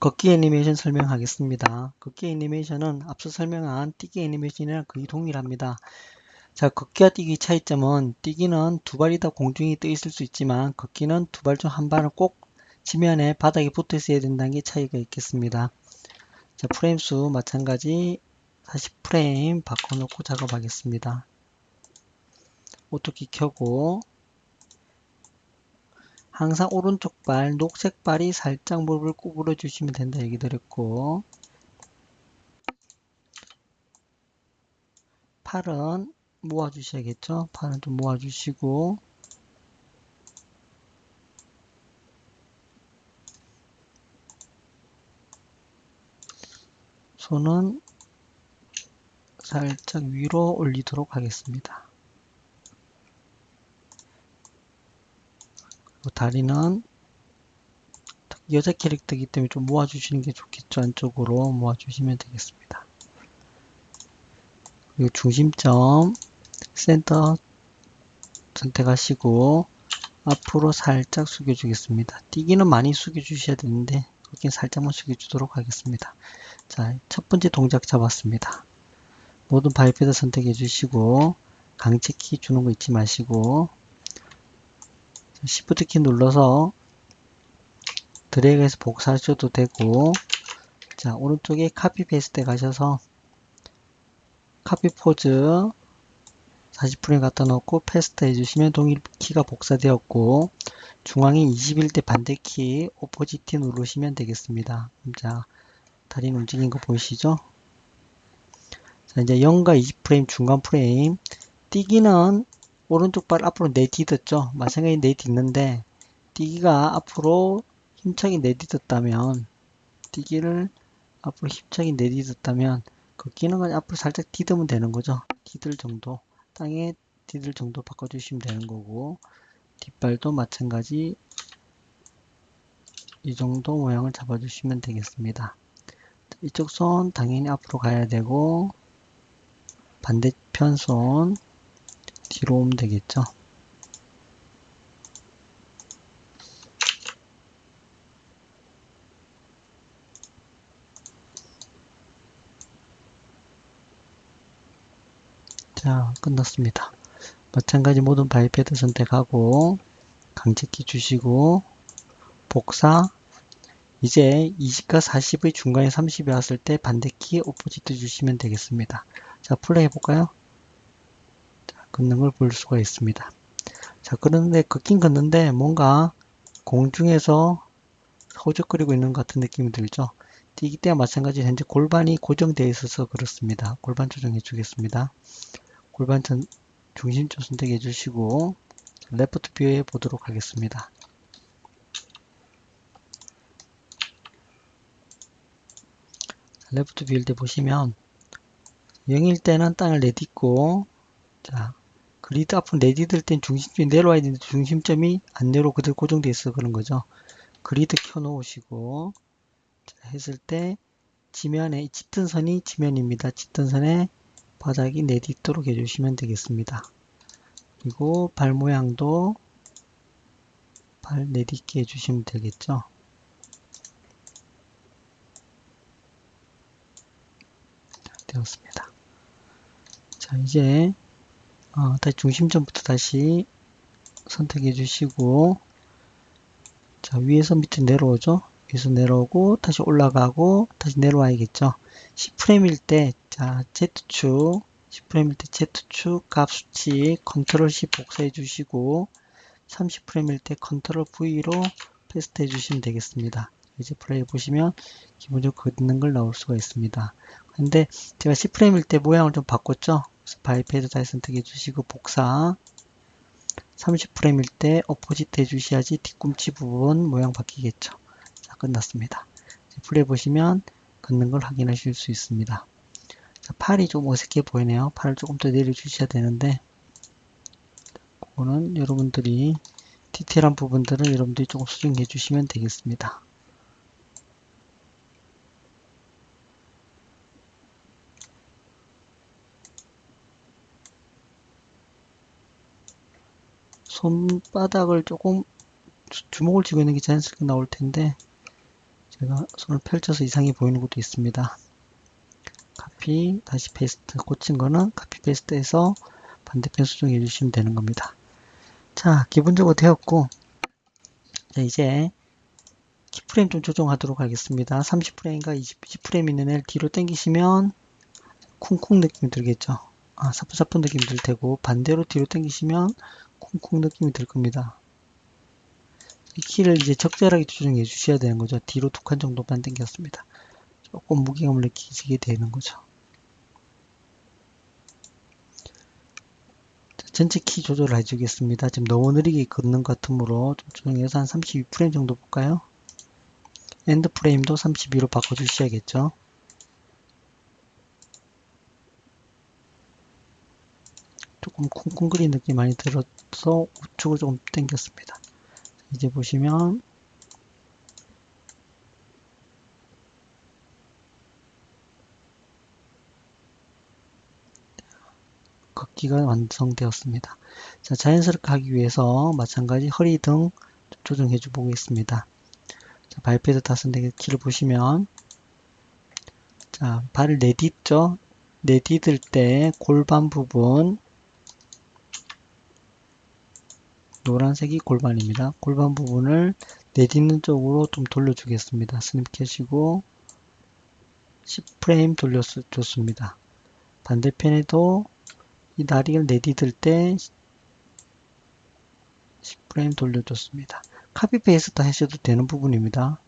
걷기 애니메이션 설명하겠습니다. 걷기 애니메이션은 앞서 설명한 뛰기 애니메이션이랑 거의 동일합니다. 자, 걷기와 뛰기 차이점은 뛰기는 두 발이 다 공중에 떠 있을 수 있지만 걷기는 두 발 중 한 발은 꼭 지면에 바닥에 붙어 있어야 된다는 게 차이가 있겠습니다. 자, 프레임 수 마찬가지 40프레임 바꿔놓고 작업하겠습니다. 오토키 켜고 항상 오른쪽 발, 녹색 발이 살짝 무릎을 구부려 주시면 된다 얘기 드렸고. 팔은 모아 주셔야겠죠? 팔은 좀 모아 주시고. 손은 살짝 위로 올리도록 하겠습니다 다리는 여자 캐릭터이기 때문에 좀 모아주시는 게 좋겠죠. 안쪽으로 모아주시면 되겠습니다. 그리고 중심점 센터 선택하시고 앞으로 살짝 숙여주겠습니다. 뛰기는 많이 숙여주셔야 되는데 그렇게 살짝만 숙여주도록 하겠습니다. 자, 첫 번째 동작 잡았습니다. 모든 바이패드 선택해 주시고 강제키 주는 거 잊지 마시고 Shift 키 눌러서 드래그해서 복사하셔도 되고 자 오른쪽에 카피 페이스트에 가셔서 카피 포즈 40프레임 갖다 놓고 패스트 해주시면 동일 키가 복사되었고 중앙에 21대 반대 키 오포지티 누르시면 되겠습니다. 자 다리 움직인 거 보이시죠? 자 이제 0과 20프레임 중간 프레임 뛰기는 오른쪽 발 앞으로 내딛었죠. 마찬가지 내딛는데 뛰기가 앞으로 힘차게 내딛었다면 뛰기를 앞으로 힘차게 내딛었다면 걷기는 그냥 앞으로 살짝 디으면 되는 거죠. 디들 정도 땅에 디들 정도 바꿔주시면 되는 거고 뒷발도 마찬가지 이 정도 모양을 잡아주시면 되겠습니다. 이쪽 손 당연히 앞으로 가야 되고 반대편 손 뒤로 오면 되겠죠. 자, 끝났습니다. 마찬가지 모든 바이패드 선택하고 강제키 주시고 복사 이제 20과 40의 중간에 30이 왔을 때 반대키 오포지트 주시면 되겠습니다. 자, 플레이 해볼까요? 걷는 걸 볼 수가 있습니다. 자, 그런데 걷긴 걷는데 뭔가 공중에서 허적거리고 있는 것 같은 느낌이 들죠. 뛰기 때와 마찬가지로 현재 골반이 고정되어 있어서 그렇습니다. 골반 조정해 주겠습니다. 골반 전 중심점 선택해 주시고 레프트 뷰에 보도록 하겠습니다. 레프트 뷰일 때 보시면 0일 때는 땅을 내딛고 자 그 리드 앞으로 내디딜 땐 중심점이 내려와야 되는데 중심점이 안 내려 그대로 고정되어 있어 그런 거죠. 그리드 켜놓으시고 자, 했을 때 지면에 짙은 선이 지면입니다. 짙은 선에 바닥이 내딛도록 해주시면 되겠습니다. 그리고 발 모양도 발 내딛게 해주시면 되겠죠. 자, 되었습니다. 자 이제 어, 다시 중심점부터 다시 선택해 주시고 자 위에서 밑에 내려오죠? 위에서 내려오고 다시 올라가고 다시 내려와야겠죠? 10프레임일 때자 Z축 10프레임일 때 Z축 값 수치 컨트롤 C 복사해 주시고 30프레임일 때 컨트롤 V로 패스트 해 주시면 되겠습니다. 이제 플레이 보시면 기본적으로 걷는 걸 나올 수가 있습니다. 근데 제가 10프레임일 때 모양을 좀 바꿨죠 바이패드 다시 선택해 주시고 복사 30프레임일 때 어포지트 해주셔야지 뒤꿈치 부분 모양 바뀌겠죠. 자, 끝났습니다. 플레이 보시면 걷는 걸 확인하실 수 있습니다. 자, 팔이 좀 어색해 보이네요. 팔을 조금 더 내려주셔야 되는데 그거는 여러분들이 디테일한 부분들은 여러분들이 조금 수정해 주시면 되겠습니다. 손바닥을 조금 주먹을 쥐고 있는 게 자연스럽게 나올 텐데 제가 손을 펼쳐서 이상이 보이는 것도 있습니다. 카피, 다시 페이스트 꽂힌 거는 카피 페이스트해서 반대편 수정해 주시면 되는 겁니다. 자, 기본적으로 되었고, 자, 이제 키프레임 좀 조정하도록 하겠습니다. 30프레임과 20프레임 있는 애를 뒤로 당기시면 쿵쿵 느낌이 들겠죠. 아, 사뿐사뿐 느낌이 들 테고 반대로 뒤로 당기시면 쿵쿵 느낌이 들 겁니다. 이 키를 이제 적절하게 조정해 주셔야 되는 거죠. 뒤로 두 칸 정도만 당겼습니다. 조금 무게감을 느끼게 되는 거죠. 전체 키 조절을 해주겠습니다. 지금 너무 느리게 걷는 것 같으므로 좀 조정해서 한 32프레임 정도 볼까요? 엔드 프레임도 32로 바꿔주셔야겠죠. 조금 쿵쿵거리는 느낌이 많이 들어서 우측으로 조금 당겼습니다. 이제 보시면 걷기가 완성되었습니다. 자, 자연스럽게 하기 위해서 마찬가지 허리 등 조정해 주 보겠습니다. 자, 발패드 다선택의 키를 보시면 자, 발을 내딛죠? 내딛을 때 골반 부분 노란색이 골반입니다. 골반 부분을 내딛는 쪽으로 좀 돌려주겠습니다. 스냅 켜시고 10프레임 돌려줬습니다. 반대편에도 이 다리를 내딛을 때 10프레임 돌려줬습니다. 카피 페이스트 하셔도 되는 부분입니다.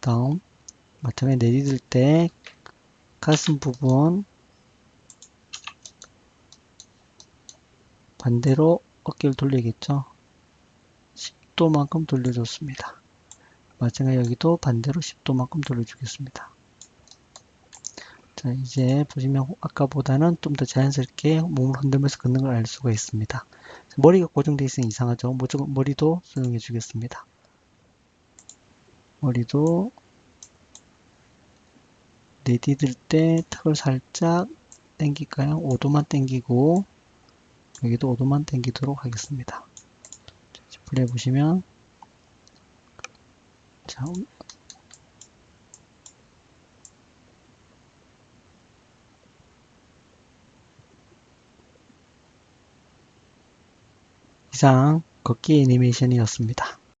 다음 마침에 내딛을 때 가슴 부분 반대로 어깨를 돌리겠죠. 10도만큼 돌려줬습니다. 마찬가지 여기도 반대로 10도만큼 돌려주겠습니다. 자, 이제 보시면 아까보다는 좀 더 자연스럽게 몸을 흔들면서 걷는 걸 알 수가 있습니다. 머리가 고정되어 있으니 이상하죠. 머리도 수정해 주겠습니다. 머리도 내디딜 때 턱을 살짝 당길까요? 5도만 당기고 여기도 5도만 당기도록 하겠습니다. 플레이 보시면 자, 이상 걷기 애니메이션이었습니다.